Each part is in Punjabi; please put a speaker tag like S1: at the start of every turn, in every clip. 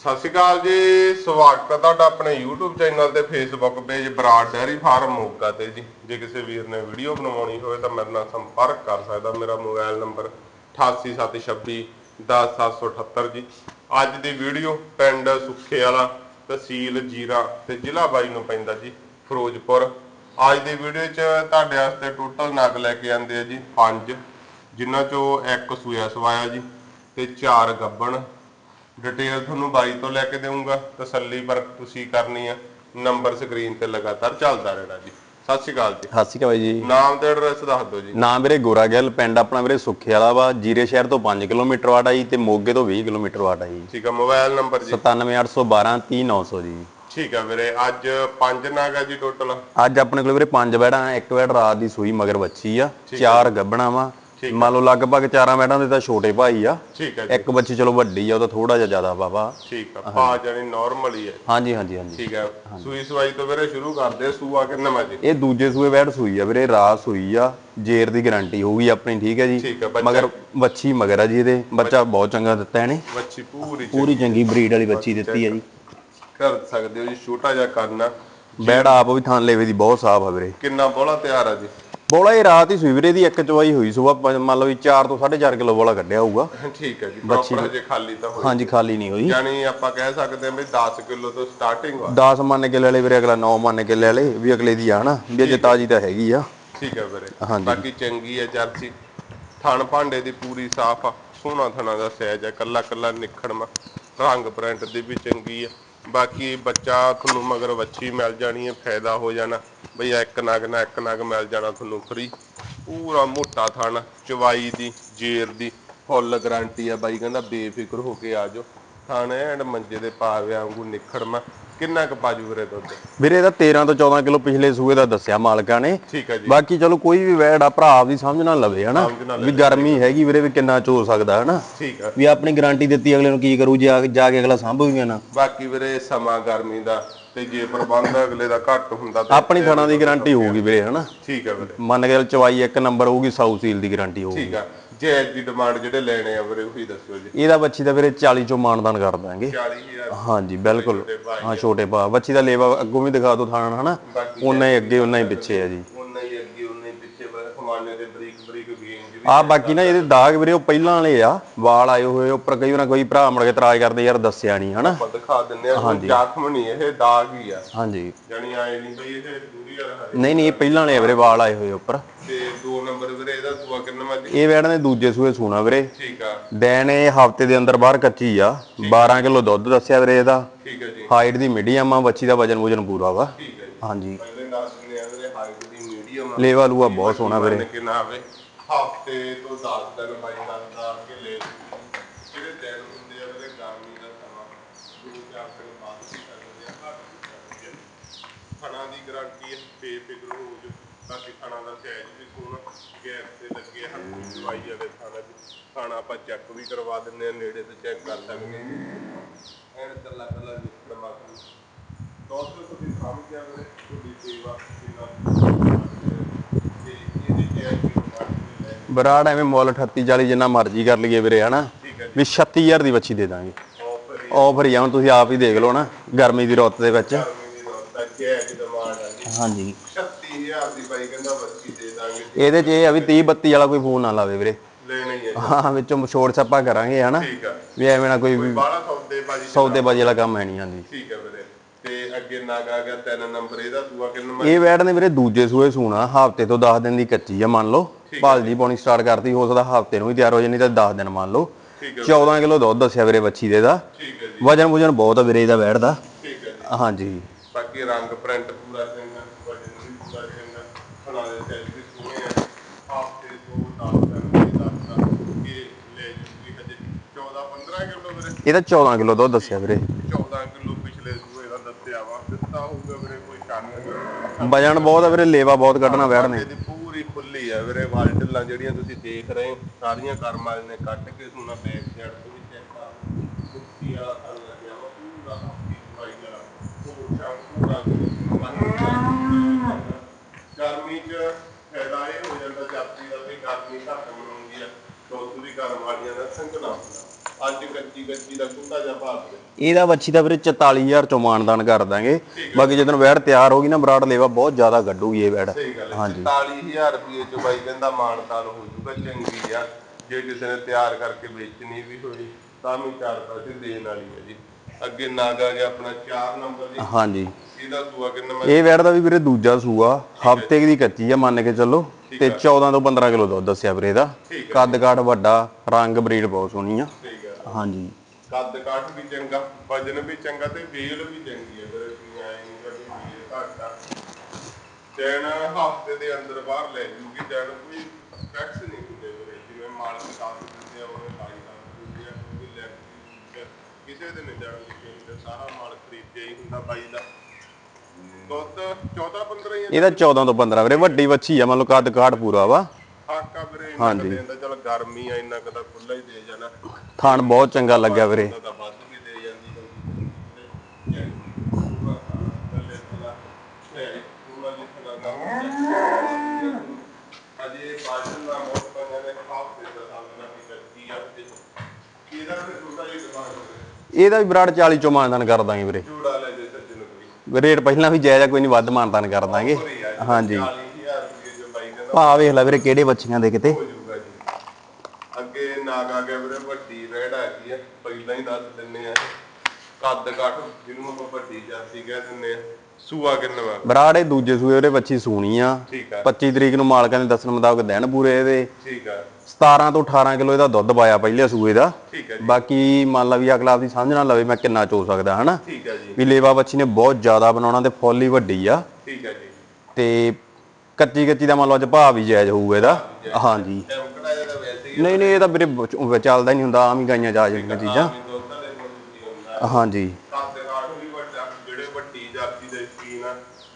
S1: ਸਤਿ ਸ਼੍ਰੀ ਅਕਾਲ ਜੀ, ਸਵਾਗਤ ਹੈ ਤੁਹਾਡਾ ਆਪਣੇ YouTube ਚੈਨਲ ਤੇ Facebook page Brar dairy farm Moga ਤੇ ਜੀ। ਜੇ ਕਿਸੇ ਵੀਰ ਨੇ ਵੀਡੀਓ ਬਣਵਾਉਣੀ ਹੋਵੇ ਤਾਂ ਮੇਰੇ ਨਾਲ ਸੰਪਰਕ ਕਰ ਸਕਦਾ। ਮੇਰਾ ਮੋਬਾਈਲ ਨੰਬਰ 8876 10778 ਜੀ। ਅੱਜ ਦੀ ਵੀਡੀਓ ਪਿੰਡ ਸੁੱਖੇ ਵਾਲਾ ਤਹਿਸੀਲ ਜੀਰਾ ਤੇ ਜ਼ਿਲ੍ਹਾ ਬਾਈ ਨੂੰ ਪੈਂਦਾ ਜੀ, ਫਿਰੋਜ਼ਪੁਰ। ਅੱਜ ਦੀ ਵੀਡੀਓ 'ਚ ਤੁਹਾਡੇ ਵਾਸਤੇ ਟੋਟਲ ਨਗ ਲੈ ਕੇ ਆਂਦੇ ਆ ਜੀ, ਪੰਜ, ਜਿਨ੍ਹਾਂ ਚੋਂ ਇੱਕ ਸੂਇਆ ਸਵਾਇਆ ਜੀ ਤੇ ਚਾਰ ਗੱਬਣ। ਡਿਟੇਲ ਤੁਹਾਨੂੰ ਬਾਈ ਤੋਂ ਲੈ ਕੇ ਦੇਵਾਂਗਾ ਤਸੱਲੀ ਪਰ ਤੁਸੀਂ ਕਰਨੀ ਆ ਨੰਬਰ ਸਕਰੀਨ ਤੇ ਲਗਾਤਾਰ ਚੱਲਦਾ ਰਹਿਣਾ ਜੀ। ਸਤਿ ਸ਼੍ਰੀ ਅਕਾਲ ਜੀ।
S2: ਸਤਿ ਸ਼੍ਰੀ ਅਕਾਲ ਜੀ।
S1: ਨਾਮ ਤੇ ਐਡਰੈਸ ਦੱਸ ਦਿਓ ਜੀ।
S2: ਨਾਮ ਵੀਰੇ ਗੋਰਾ ਗਿੱਲ ਪਿੰਡ ਆਪਣਾ ਵੀਰੇ ਸੁੱਖੇ ਵਾਲਾ ਵਾ ਜੀਰੇ ਸ਼ਹਿਰ ਤੋਂ 5 ਕਿਲੋਮੀਟਰ ਵਾਟ ਜੀ ਤੇ ਮੋਗੇ ਤੋਂ 20 ਕਿਲੋਮੀਟਰ ਵਾਟ ਜੀ
S1: ਠੀਕ ਆ ਮੋਬਾਈਲ ਨੰਬਰ ਜੀ।
S2: 97812 30900 ਜੀ।
S1: ਠੀਕ ਆ ਵੀਰੇ ਅੱਜ ਪੰਜ ਨਾਗ ਆ ਜੀ ਟੋਟਲ
S2: ਅੱਜ ਆਪਣੇ ਕੋਲ ਵੀਰੇ ਪੰਜ ਬੈੜਾਂ ਇੱਕ ਬੈੜ ਰਾਤ ਦੀ ਸੂਈ ਮਗਰ ਬੱਚੀ ਆ। ਚਾਰ ਗੱਬਣਾ ਵਾ ਮੰਨ ਲਓ ਲਗਭਗ ਚਾਰਾਂ ਬੈੜਾਂ ਦੇ ਤਾਂ ਛੋਟੇ ਭਾਈ ਆ।
S1: ਠੀਕ
S2: ਇੱਕ ਬੱਚੀ ਚਲੋ ਵੱਡੀ ਆ ਉਹ ਤਾਂ ਥੋੜਾ ਜਿਹਾ ਜ਼ਿਆਦਾ ਬਾਬਾ।
S1: ਠੀਕ ਆ ਪਾ ਜਾਨੀ ਨਾਰਮਲ ਹੀ ਹੈ।
S2: ਹਾਂਜੀ ਹਾਂਜੀ ਹਾਂਜੀ।
S1: ਠੀਕ ਆ ਸੂਈ ਸਵਾਈ ਤੋਂ ਵੀਰੇ ਸ਼ੁਰੂ ਕਰਦੇ ਸੂਆ ਕਿੰਨਾ ਮਾ ਜੀ
S2: ਇਹ ਦੂਜੇ ਸੂਏ ਬੈੜ ਸੂਈ ਆ ਵੀਰੇ ਰਾਤ ਸੂਈ ਆ ਜੇਰ ਦੀ ਗਾਰੰਟੀ ਹੋਊਗੀ ਆਪਣੀ ਠੀਕ ਹੈ ਜੀ। ਮਗਰ ਬੱਚੀ ਮਗਰ ਆ ਜੀ ਇਹਦੇ। ਬੱਚਾ ਬਹੁਤ ਚੰਗਾ ਦਿੱਤਾ ਇਹਨੇ।
S1: ਬੱਚੀ ਪੂਰੀ
S2: ਪੂਰੀ ਚੰਗੀ ਬਰੀਡ ਵਾਲੀ ਬੱਚੀ ਦਿੱਤੀ ਆ ਜੀ।
S1: ਕਰ ਸਕਦੇ ਹੋ ਜੀ ਛੋਟਾ ਜਿਹਾ ਆ।
S2: ਬੈੜ ਆਪ ਵੀ ਥਾਂ ਲੇਵੇ ਦੀ ਬਹੁਤ ਸਾਫ਼ ਆ ਵੀਰੇ।
S1: ਕਿੰਨਾ ਬੋਲਾ ਤਿਆਰ ਆ ਜੀ।
S2: ਬੋਲਾ ਇਹ ਰਾਤ ਹੀ ਸੂਈ ਵੀਰੇ ਦੀ ਇੱਕ ਚਵਾਈ ਹੋਈ ਸੁਬਾ ਮੰਨ ਲਓ ਵੀ 4 ਤੋਂ 4.5 ਕਿਲੋ ਬੋਲਾ ਕੱਢਿਆ ਹੋਊਗਾ।
S1: ਠੀਕ ਹੈ ਜੀ ਪ੍ਰੋਪਰ ਜੇ ਖਾਲੀ ਤਾਂ ਹੋਈ
S2: ਹਾਂਜੀ ਖਾਲੀ ਨਹੀਂ ਹੋਈ।
S1: ਯਾਨੀ ਆਪਾਂ ਕਹਿ ਸਕਦੇ ਹਾਂ ਵੀ 10 ਕਿਲੋ ਤੋਂ ਸਟਾਰਟਿੰਗ ਆ।
S2: 10 ਮੰਨ ਕੇ ਲੈ ਲੈ ਵੀਰੇ ਅਗਲਾ 9 ਮੰਨ ਕੇ ਲੈ ਲੈ ਵੀ ਅਗਲੇ ਦੀ ਆ ਹਨਾ ਵੀ ਅਜੇ ਤਾਜੀ ਤਾਂ ਹੈਗੀ ਆ।
S1: ਠੀਕ ਹੈ ਵੀਰੇ।
S2: ਹਾਂਜੀ।
S1: ਬਾਕੀ ਚੰਗੀ ਹੈ ਜਰਸੀ ਥਣ ਭਾਂਡੇ ਦੀ ਪੂਰੀ ਸਾਫ਼ ਆ ਸੋਹਣਾ ਥਣਾ ਦਾ ਸਾਈਜ਼ ਹੈ ਕੱਲਾ ਕੱਲਾ ਨਿਖੜਮਾ ਰੰਗ ਪ੍ਰਿੰਟ ਦੀ ਵੀ ਚੰਗੀ ਹੈ ਬਾਕੀ ਬੱਚਾ ਤੁਹਾਨੂੰ ਮਗਰ ਵੱਛੀ ਮਿਲ ਜਾਣੀ ਹੈ, ਫਾਇਦਾ ਹੋ ਜਾਣਾ। ਬਈ ਇੱਕ ਨਗ ਨਾ ਇੱਕ ਨਗ ਮਿਲ ਜਾਣਾ ਤੁਹਾਨੂੰ ਫਰੀ ਪੂਰਾ ਮੋਟਾ ਥਣ, ਚਵਾਈ ਦੀ, ਜੇਰ ਦੀ ਫੁੱਲ ਗਾਰੰਟੀ ਆ ਬਾਈ। ਕਹਿੰਦਾ ਬੇਫਿਕਰ ਹੋ ਕੇ ਆ ਜਾਓ। ਥਣ ਐਂਡ ਮੰਜੇ ਦੇ ਪਾਵੇ ਵਾਂਗੂ ਨਿਖੜਮਾ ਕਿੰਨਾ ਕੁ ਪਾਜੂ ਵੀਰੇ ਦੁੱਧ?
S2: ਵੀਰੇ ਇਹਦਾ 13 ਤੋਂ 14 ਕਿਲੋ ਪਿਛਲੇ ਸੂਏ ਦਾ ਦੱਸਿਆ ਮਾਲਕਾਂ ਨੇ।
S1: ਠੀਕ ਹੈ ਜੀ।
S2: ਬਾਕੀ ਚਲੋ ਕੋਈ ਵੀ ਵੈੜ ਆ ਭਰਾ ਆਪਦੀ ਸਮਝ ਨਾਲ ਲਵੇ ਹਨਾ? ਵੀ ਗਰਮੀ ਹੈਗੀ ਵੀਰੇ ਵੀ ਕਿੰਨਾ ਚੋ ਸਕਦਾ ਹਨਾ?
S1: ਠੀਕ ਆ
S2: ਵੀ ਆਪਣੀ ਗਾਰੰਟੀ ਦਿੱਤੀ ਅਗਲੇ ਨੂੰ ਕੀ ਕਰੂ ਜਾ ਜਾ ਕੇ ਅਗਲਾ ਸੰਭੂਗਾ ਨਾ
S1: ਬਾਕੀ ਵੀਰੇ ਸਮਾਂ ਗਰਮੀ ਦਾ ਤੇ ਜੇ ਪ੍ਰਬੰਧ ਅਗਲੇ ਦਾ ਘੱਟ ਹੁੰਦਾ ਤਾਂ
S2: ਆਪਣੀ ਥਾਣਾ ਦੀ ਗਾਰੰਟੀ ਹੋਊਗੀ ਵੀਰੇ ਹਨਾ?
S1: ਠੀਕ ਹੈ ਵੀਰੇ।
S2: ਮੰਨ ਕੇ ਚੱਲ ਚਵਾਈ ਇੱਕ ਨੰਬਰ ਹੋਊਗੀ ਸਾਊ ਸੀਲ ਦੀ ਗਾਰੰਟੀ ਹੋਊਗੀ।
S1: ਠੀਕ ਜੇ ਦੀ ਡਿਮਾਂਡ ਜਿਹੜੇ ਲੈਣੇ ਆ ਵੀਰੇ ਉਹੀ ਦੱਸਿਓ ਜੀ।
S2: ਇਹਦਾ ਬੱਚੀ ਦਾ ਵੀਰੇ 40 ਚੋਂ ਮਾਨਦਾਨ ਕਰ ਦਾਂਗੇ
S1: 40000
S2: ਹਾਂਜੀ ਬਿਲਕੁਲ। ਹਾਂ ਛੋਟੇ ਭਾ। ਬੱਚੀ ਦਾ ਲੇਵਾ ਅੱਗੋਂ ਵੀ ਦਿਖਾ ਦਿਓ ਥਾਣਾ ਹਨਾ?
S1: ਬਾਕੀ
S2: ਉਨਾ ਹੀ ਅੱਗੇ ਉਨਾ ਹੀ ਪਿੱਛੇ ਆ ਜੀ।
S1: ਉਹਨਾਂ ਹੀ ਅੱਗੇ ਉਹਨਾਂ ਹੀ ਪਿੱਛੇ ਬਰੇ ਖਮਾਨੇ ਦੇ ਬਰੀਕ ਬਰੀਕ ਗੇਂਜ ਵੀ
S2: ਆ ਬਾਕੀ ਨਾ ਇਹਦੇ ਦਾਗ ਵੀਰੇ ਉਹ ਪਹਿਲਾਂ ਵਾਲੇ ਆ। ਵਾਲ ਆਏ ਹੋਏ ਉੱਪਰ ਕਈ ਵਾਰ ਕੋਈ ਭਰਾ ਮੁੜ ਕੇ ਇਤਰਾਜ਼ ਕਰਦੇ ਯਾਰ ਦੱਸਿਆ ਨਹੀਂ ਹਨਾ?
S1: ਆਪਾਂ ਦਿਖਾ ਦਿੰਨੇ ਆ ਜ਼ਖਮ ਨਹੀਂ ਇਹ ਦਾਗ ਹੀ ਆ।
S2: ਹਾਂਜੀ।
S1: ਜਾਨੀ ਆਏ ਨਹੀਂ ਬਈ ਇਹ ਦੂਰੀ ਵਾਲਾ
S2: ਨਹੀਂ ਨਹੀਂ ਇਹ ਪਹਿਲਾਂ ਵਾਲੇ ਆ ਵੀਰੇ ਵਾਲ ਆਏ ਹੋਏ ਉੱਪਰ।
S1: ਤੇ ਦੋ ਨੰਬਰ ਵੀਰੇ ਇਹਦਾ ਸੂਆ ਕਿੰਨਾ ਮਾ
S2: ਇਹ ਵੈੜ ਨੇ ਦੂਜੇ ਸੂਏ ਸੂਣਾ ਵੀਰੇ।
S1: ਠੀਕ ਆ।
S2: ਡੈਨ ਇਹ ਹਫ਼ਤੇ ਦੇ ਅੰਦਰ ਬਾਹਰ ਕੱਚੀ ਆ। 12 ਕਿਲੋ ਦੁੱਧ ਦੱਸਿਆ ਵੀਰੇ ਇਹਦਾ।
S1: ਠੀਕ ਹੈ ਜੀ।
S2: ਹਾਈਟ ਦੀ ਮੀਡੀਅਮ ਆ ਬੱਚੀ ਦਾ ਵਜਨ ਵਜਨ ਪੂਰਾ ਵਾ।
S1: ਠੀਕ ਹੈ ਜੀ।
S2: ਹਾਂਜੀ।
S1: ਪਹਿਲੇ ਦੱਸ ਦਿੰਦੇ ਆ ਵੀਰੇ ਹਾਈਟ ਦੀ ਮੀਡੀਅਮ
S2: ਲੇਵਾ ਲੂਆ ਬਹੁਤ ਸੋਹਣਾ ਵੀਰੇ।
S1: ਕਿ ਨਾ ਆਵੇ। ਹਫ਼ਤੇ ਤੋਂ 10 ਦਿਨ ਬਾਈ ਦਾ ਕੇ ਲੈ ਜਿਹੜੇ ਦਿਨ ਹੁੰਦੇ ਆ ਵੀਰੇ ਗਰਮੀ ਦਾ ਸਮਾਂ। ਦੋ ਚਾਰ ਦਿਨ ਬਾਅਦ ਵੀ ਸਕਦੇ ਆ ਘੱਟ ਸਕਦੇ ਆ ਖਾਣਾ ਦੀ ਗਾਰੰਟੀ ਹੈ ਬੇਫਿਕਰ ਹੋ ਜੋ ਬਾਕੀ ਖਾਣਾ ਦਾ ਸਾਈਜ਼ ਵੀ ਸੋਹਣਾ ਗੈਸ ਤੇ ਲੱਗੇ ਹੱਥ ਦੀ ਦਵਾਈ ਵਾਲੇ ਖਾਣਾ ਦੀ ਖਾਣਾ ਆਪਾਂ ਚੈੱਕ ਵੀ ਕਰਵਾ ਦਿੰਦੇ ਆ ਨੇੜੇ ਤੇ ਚੈੱਕ ਕਰ ਸਕਦੇ ਐਨ ਕੱਲਾ ਕੱਲਾ ਨਿਕਲ ਮਾਰੂ ਡਾਕਟਰ ਤੁਸੀਂ ਸਮਝ ਵੀਰੇ ਤੁਹਾਡੀ ਸੇਵਾ ਕਿੰਨਾ ਤੇ ਇਹਦੀ ਕੇਅਰ ਕਿੰਨੀ ਲੈ
S2: ਬਰਾੜ ਐਵੇਂ ਮੁੱਲ 38 40 ਜਿੰਨਾ ਮਰਜ਼ੀ ਕਰ ਲਈਏ ਵੀਰੇ ਹਨਾ? ਵੀ 36000 ਦੀ ਬੱਚੀ ਦੇ ਦਾਂਗੇ।
S1: ਆਫਰ
S2: ਹੀ ਆ ਹੁਣ ਤੁਸੀਂ ਆਪ ਹੀ ਦੇਖ ਲਓ ਨਾ ਗਰਮੀ ਦੀ ਰੁੱਤ ਦੇ ਵਿੱਚ। ਹਾਂਜੀ।
S1: 36000 ਦੀ ਬਾਈ ਕਹਿੰਦਾ ਬੱਚੀ ਦੇ ਦਾਂਗੇ।
S2: ਇਹਦੇ 'ਚ ਇਹ ਆ ਵੀ 30 32 ਵਾਲਾ ਕੋਈ ਫੋਨ ਨਾ ਲਾਵੇ ਵੀਰੇ।
S1: ਲੈਣਾ ਹੀ ਹੈ।
S2: ਹਾਂ ਵਿੱਚੋਂ ਛੋੜ ਛੱਪਾ ਕਰਾਂਗੇ ਹਨਾ?
S1: ਠੀਕ ਆ।
S2: ਵੀ ਐਵੇਂ ਨਾ ਕੋਈ ਵੀ
S1: ਬਾਹਲਾ ਸੌਦੇ ਬਾਜੀ
S2: ਸੌਦੇ ਬਾਜੀ ਵਾਲਾ ਕੰਮ ਹੈ ਨਹੀਂ ਹਾਂਜੀ।
S1: ਠੀਕ ਹੈ ਵੀਰੇ। ਤੇ ਅੱਗੇ ਨਾਗ ਆ ਗਿਆ ਤਿੰਨ ਨੰਬਰ ਇਹਦਾ ਤੂਆ ਕਿੰਨਾ
S2: ਇਹ ਵੈੜ ਨੇ ਵੀਰੇ ਦੂਜੇ ਸੂਏ ਸੂਣਾ ਹਫ਼ਤੇ ਤੋਂ 10 ਦਿਨ ਦੀ ਕੱਚੀ ਆ ਮੰਨ ਲਓ। ਭਾਲਜੀ ਪਾਉਣੀ ਸਟਾਰਟ ਕਰਤੀ ਹੋ ਸਕਦਾ ਹਫ਼ਤੇ ਨੂੰ ਵੀ ਤਿਆਰ ਹੋ ਜਾਣੀ ਤਾਂ 10 ਦਿਨ ਮੰਨ ਲਓ।
S1: ਠੀਕ ਹੈ
S2: 14 ਕਿਲੋ ਦੁੱਧ ਦੱਸਿਆ ਵੀਰੇ ਬੱਚੀ ਦੇ ਦਾ।
S1: ਠੀਕ ਹੈ ਜੀ।
S2: ਵਜਨ ਵਜਨ ਬਹੁਤ ਆ ਵੀਰੇ ਇਹਦਾ ਵੈੜ ਦਾ।
S1: ਠੀਕ ਹੈ ਜੀ।
S2: ਹਾਂਜੀ।
S1: ਬਾਕੀ ਰੰਗ ਪ੍ਰਿੰਟ ਪੂਰਾ ਚੰਗਾ ਆ ਹਫ਼ਤੇ ਤੋਂ 10 ਦਿਨ ਦੀ ਦੱਸਦਾ ਕਿ ਲੈ ਜੂਗੀ ਹਜੇ 14 15 ਕਿਲੋ ਵੀਰੇ
S2: ਇਹਦਾ 14 ਕਿਲੋ ਦੁੱਧ ਦੱਸਿਆ ਵੀਰੇ।
S1: 14 ਕਿਲੋ ਪਿਛਲੇ ਸੂਏ ਦਾ ਦੱਸਿਆ ਵਾ ਦਿੱਤਾ ਹੋਊਗਾ ਵੀਰੇ ਕੋਈ ਕੰਨ
S2: ਵਜਨ ਬਹੁਤ ਆ ਵੀਰੇ ਲੇਵਾ ਬਹੁਤ ਕੱਢਣਾ ਵੈੜ ਨੇ।
S1: ਪੂਰੀ ਖੁੱਲੀ ਆ ਵੀਰੇ ਵਾਲ ਢਿੱਲਾਂ ਜਿਹੜੀਆਂ ਤੁਸੀਂ ਦੇਖ ਰਹੇ ਸਾਰੀਆਂ ਕਰਮ ਵਾਲੇ ਨੇ ਕੱਟ ਕੇ ਸੁਣਾ ਬੈਕ ਸਾਈਡ ਤੋਂ ਵੀ ਚੈੱਕ ਕਰ ਕੁੱਤੀ ਵਾਲਾ ਥਲ ਲੱਗਿਆ ਵਾ ਪੂਰਾ ਦਵਾਈ ਵਾਲਾ ਹੋਰ ਸ਼ਾਮ ਪੂਰਾ ਗਰਮੀ ਚ ਫਾਇਦਾ ਇਹ ਹੋ ਜਾਂਦਾ ਜਾਤੀ ਦਾ ਵੀ ਗਰਮੀ ਘੱਟ ਮਨਾਉਂਦੀ ਆ ਦੁੱਧ ਵੀ ਕਰਮ ਵਾਲੀਆਂ ਦਾ ਹੁੰਦਾ ਅੱਜ ਕੱਚੀ ਕੱਚੀ ਦਾ ਕੁੰਡਾ ਜਿਹਾ ਪਾ ਦੇ
S2: ਇਹਦਾ ਵੱਛੀ ਦਾ ਵੀਰੇ 44000 ਚੋਂ ਮਾਨਦਾਨ ਕਰ ਦਾਂਗੇ। ਬਾਕੀ ਜਦੋਂ ਵੈੜ ਤਿਆਰ ਹੋ ਗਈ ਨਾ ਬਰਾੜ ਲੇਵਾ ਬਹੁਤ ਜ਼ਿਆਦਾ ਗੱਡੂਗੀ ਇਹ ਵੈੜ। ਹਾਂਜੀ।
S1: 44000 ਰੁਪਏ ਚ ਬਾਈ ਕਹਿੰਦਾ ਮਾਨਤਾਨ ਹੋ ਜੂਗਾ ਚੰਗੀ ਆ। ਜੇ ਕਿਸੇ ਨੇ ਤਿਆਰ ਕਰਕੇ ਵੇਚਣੀ ਵੀ ਹੋਈ ਤਾਂ ਵੀ ਚਾਰ ਪੈਸੇ ਦੇਣ ਵਾਲੀ ਹੈ ਜੀ। ਅੱਗੇ ਨਾਗ ਆ ਗਿਆ ਆਪਣਾ 4 ਨੰਬਰ ਜੀ।
S2: ਹਾਂਜੀ।
S1: ਇਹਦਾ ਸੂਆ ਕਿੰਨਾ ਮੈਂ
S2: ਇਹ ਵੈੜ ਦਾ ਵੀ ਵੀਰੇ ਦੂਜਾ ਸੂਆ ਹਫ਼ਤੇ ਦੀ ਕੱਚੀ ਆ ਮੰਨ ਕੇ ਚੱਲੋ। ਤੇ 14 ਤੋਂ 15 ਕਿਲੋ ਦੁੱਧ ਦੱਸਿਆ ਵੀਰੇ ਦਾ ਕੱਦ ਕਾਠ ਵੱਡਾ ਰੰਗ ਬਰੀਡ ਬਹੁਤ ਸੋਹਣੀ ਆ। ਹਾਂਜੀ।
S1: ਕੱਦ ਕਾਠ ਵੀ ਚੰਗਾ ਵਜਨ ਵੀ ਚੰਗਾ ਤੇ ਵੇਲ ਵੀ ਚੰਗੀ ਹੈ ਵੀਰੇ ਘੱਟ ਆ। ਚੈਨ ਹਫ਼ਤੇ ਦੇ ਅੰਦਰ ਬਾਹਰ ਲੈ ਜੂਗੀ ਚੈਨ ਕੋਈ ਟੈਕਸ ਨਹੀਂ ਹੁੰਦੇ ਵੀਰੇ ਜਿਵੇਂ ਮਾਲਕ ਦੱਸ ਦਿੰਦੇ ਆ ਉਹਨੇ ਲਾਈ ਦੱਸ ਦਿੰਦੇ ਆ ਕੋਈ ਲੈ ਕੇ ਕਿਸੇ ਦੇ ਨਹੀਂ ਜਾਣ ਦੀ ਤੇ ਸਾਰਾ ਮਾਲ ਖਰੀਦਿਆ ਹੀ ਹੁੰਦਾ ਬਾਈ ਦਾ। ਦੁੱਧ 14 15 ਹੀ।
S2: ਇਹਦਾ 14 ਤੋਂ 15 ਵੀਰੇ ਵੱਡੀ ਵੱਛੀ ਆ ਮੰਨ ਲਓ ਕੱਦ ਕਾਠ ਪੂਰਾ ਵਾ।
S1: ਹਾਕਾ ਵੀਰੇ ਇੰਨਾ ਕੁ ਦੇਣ ਦਾ ਚਲ ਗਰਮੀ ਆ ਇੰਨਾ ਕਦਾ ਖੁੱਲਾ ਹੀ ਦੇ ਜਾਣਾ।
S2: ਥਾਣ ਬਹੁਤ ਚੰਗਾ ਲੱਗਿਆ ਵੀਰੇ।
S1: ਉਹਦਾ ਤਾਂ ਵੱਧ ਵੀ ਦੇ ਜਾਂਦੀ ਅਜੇ ਬਾਜਨ ਦਾ ਬਹੁਤ ਪੰਗਾ ਨੇ ਖਾਪ ਦੇ ਦਾ ਸਾਹਮਣਾ ਵੀ ਕਰਦੀ ਆ ਤੇ ਇਹਦਾ ਵੀ ਛੋਟਾ ਜਿਹਾ ਦਿਮਾਗ
S2: ਇਹਦਾ ਵੀ ਬਰਾੜ 40 ਚੋਂ ਮਾਨਦਾਨ ਕਰ ਦਾਂਗੇ ਵੀਰੇ।
S1: ਜੂੜਾ ਲੈ ਜੇ ਸੱਜਣ ਨੂੰ ਕੋਈ।
S2: ਰੇਟ ਪਹਿਲਾਂ ਵੀ ਜਾਇਜ਼ ਆ ਕੋਈ ਨਹੀਂ ਵੱਧ ਮਾਨਦਾਨ ਕਰ ਦਾਂਗੇ।
S1: ਆ
S2: ਹਾਂਜੀ।
S1: 40000 ਰੁਪਏ ਜੋ ਬਾਈ ਕਹਿੰਦਾ।
S2: ਭਾ ਵੇਖ ਲੈ ਵੀਰੇ ਕਿਹੜੇ ਬੱਚੀਆਂ ਦੇ ਕਿਤੇ।
S1: ਅੱਗੇ ਨਾਗ ਆ ਗਿਆ ਵੀਰੇ ਵੱਡੀ ਰੈਡ ਆ ਗਈ ਹੈ ਪਹਿਲਾਂ ਹੀ ਦੱਸ ਦਿੰਨੇ ਆ। ਕੱਦ ਕਾਠ ਜਿਹਨੂੰ ਆਪਾਂ ਵੱਡੀ ਜਾਤੀ ਕਹਿ ਦਿੰਨੇ ਆ। ਸੂਆ ਕਿੰਨਾ ਵਾ?
S2: ਬਰਾੜ ਦੂਜੇ ਸੂਏ ਉਹਦੇ ਬੱਚੀ ਸੂਣੀ ਆ।
S1: ਠੀਕ ਆ।
S2: 25 ਤਰੀਕ ਨੂੰ ਮਾਲਕਾਂ ਦੇ ਦੱਸਣ ਮੁਤਾਬਕ ਦਿਨ ਪੂਰੇ ਇਹਦੇ।
S1: ਠੀਕ ਆ।
S2: 17 ਤੋਂ 18 ਕਿਲੋ ਇਹਦਾ ਦੁੱਧ ਪਾਇਆ ਪਹਿਲੇ ਸੂਏ ਦਾ।
S1: ਠੀਕ ਆ ਜੀ।
S2: ਬਾਕੀ ਮੰਨ ਲਾ ਵੀ ਅਗਲਾ ਆਪਦੀ ਸਮਝ ਨਾ ਲਵੇ ਮੈਂ ਕਿੰਨਾ ਚੋ ਸਕਦਾ ਹਨਾ?
S1: ਠੀਕ ਆ ਜੀ।
S2: ਵੀ ਲੇਵਾ ਬੱਚੀ ਨੇ ਬਹੁਤ ਜ਼ਿਆਦਾ ਬਣਾਉਣਾ ਤੇ ਫੁੱਲ ਹੀ ਵੱਡੀ ਆ।
S1: ਠੀਕ ਆ ਜੀ।
S2: ਤੇ ਕੱਚੀ ਕੱਚੀ ਦਾ ਮੰਨ ਲਓ ਅੱਜ ਭਾਅ ਵੀ ਜਾਇਜ਼ ਹੋਊਗਾ ਇਹਦਾ। ਹਾਂਜੀ। ਨਹੀਂ ਨਹੀਂ ਇਹ ਤਾਂ ਵੀਰੇ ਬ- ਚੱਲਦਾ ਹੀ ਨਹੀਂ ਹੁੰਦਾ ਆਮ ਹੀ ਗਾਈਆਂ ਜਾ ਜਾਂਦੀਆਂ ਚੀਜ਼ਾਂ। ਹਾਂਜੀ।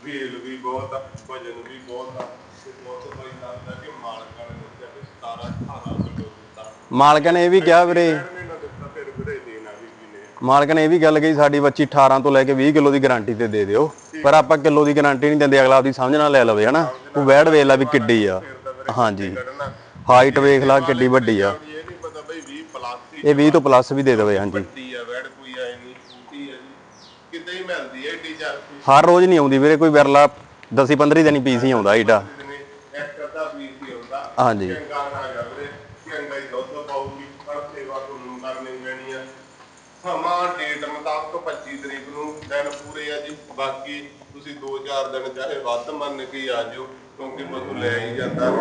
S1: ਵੇਲ ਵੀ ਬਹੁਤ ਆ ਵਜਨ ਵੀ ਬਹੁਤ ਆ। ਤੇ ਬਹੁਤ ਬਾਈ ਦੱਸਦਾ ਕਿ ਮਾਲਕਾਂ ਨੇ ਦੱਸਿਆ ਕਿ 17 18 ਕਿਲੋ ਦਿੱਤਾ।
S2: ਮਾਲਕਾਂ ਨੇ ਇਹ ਵੀ ਕਿਹਾ ਵੀਰੇ। ਮਾਲਕ ਨੇ ਇਹ ਵੀ ਗੱਲ ਕਹੀ ਸਾਡੀ ਬੱਚੀ 18 ਤੋਂ ਲੈ ਕੇ 20 ਕਿਲੋ ਦੀ ਗਾਰੰਟੀ ਤੇ ਦੇ ਦਿਓ। ਪਰ ਆਪਾਂ ਕਿਲੋ ਦੀ ਗਾਰੰਟੀ ਨਹੀਂ ਦਿੰਦੇ ਅਗਲਾ ਆਪਦੀ ਸਮਝ ਨਾਲ ਲੈ ਲਵੇ ਹਨਾ? ਉਹ ਵੈੜ ਵੇਖ ਲਾ ਵੀ ਕਿੱਡੀ ਆ। ਹਾਂਜੀ। ਹਾਈਟ ਵੇਖ ਲਾ ਕਿੱਡੀ ਵੱਡੀ ਆ।
S1: ਇਹ ਨਹੀਂ ਪਤਾ ਬਈ 20 ਪਲੱਸ ਹੀ
S2: ਇਹ 20 ਤੋਂ ਪਲੱਸ ਵੀ ਦੇ ਦੇਵੇ ਹਾਂਜੀ।
S1: ਵੱਡੀ ਆ ਵੈੜ ਕੋਈ ਆਏ ਨਹੀਂ ਛੋਟੀ ਆ ਜੀ। ਕਿਤੇ ਹੀ ਮਿਲਦੀ ਹੈ ਏਡੀ ਜਾਤੀ
S2: ਹਰ ਰੋਜ਼ ਨਹੀਂ ਆਉਂਦੀ ਵੀਰੇ ਕੋਈ ਵਿਰਲਾ 10 15 ਦਿਨ ਹੀ ਪੀਸ ਹੀ ਆਉਂਦਾ ਏਡਾ।
S1: ਨੇ ਇੱਕ ਅੱਧਾ ਪੀਸ ਹੀ ਹੁੰਦਾ
S2: ਹਾਂਜੀ।
S1: ਚੰਗਾ ਨਾ ਜਾਵੇ ਚੰਗਾ ਹੀ ਦੁੱਧ ਪਾਉਗੀ ਪਰ ਸੇਵਾ ਤੁਹਾਨੂੰ ਕਰਨੀ ਪੈਣੀ ਆ। ਸਮਾਂ ਡੇਟ ਮੁਤਾਬਕ 25 ਤਰੀਕ ਨੂੰ ਦਿਨ ਪੂਰੇ ਆ ਜੀ। ਬਾਕੀ ਤੁਸੀਂ 2-4 ਦਿਨ ਚਾਹੇ ਵੱਧ ਮੰਨ ਕੇ ਹੀ ਆ ਜਿਓ ਕਿਉਂਕਿ ਪਸ਼ੂ ਲੈ ਹੀ ਜਾਂਦਾ।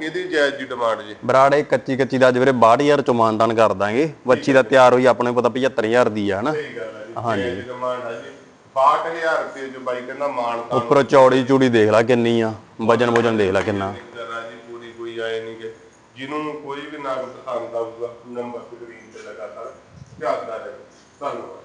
S1: ਇਹਦੀ ਜਾਇਜ਼ ਜੀ ਡਿਮਾਂਡ ਜੀ?
S2: ਬਰਾੜੇ ਕੱਚੀ ਕੱਚੀ ਦਾ ਅੱਜ ਵੀਰੇ 62000 ਚੋਂ ਮਾਨਦਾਨ ਕਰ ਦਾਂਗੇ। ਬੱਚੀ ਦਾ ਤਿਆਰ ਹੋਈ ਆਪਣੇ ਪਤਾ 75000 ਦੀ ਆ ਹਨਾ?
S1: ਸਹੀ ਗੱਲ ਜੀ ਹਾਂਜੀ ਡਿਮਾਂਡ ਆ ਜੀ 62000 ਰੁਪਏ ਜੋ ਬਾਈ ਕਹਿੰਦਾ ਮਾਨ ਤਾਂ
S2: ਉੱਪਰੋਂ ਚੌੜੀ ਚੂੜੀ ਦੇਖ ਲੈ ਕਿੰਨੀ ਆ ਵਜਨ ਵਜਨ ਦੇਖ ਲੈ ਕਿੰਨਾ।
S1: ਜੀ ਪੂਰੀ ਕੋਈ ਆਏ ਨਹੀਂ ਕਿ ਜਿਹਨੂੰ ਕੋਈ ਵੀ ਨਾਗ ਪਸੰਦ ਆਊਗਾ ਨੰਬਰ ਸਕਰੀਨ ਤੇ ਲਗਾਤਾਰ ਚੱਲਦਾ ਰਹੇ ਧੰਨਵਾਦ।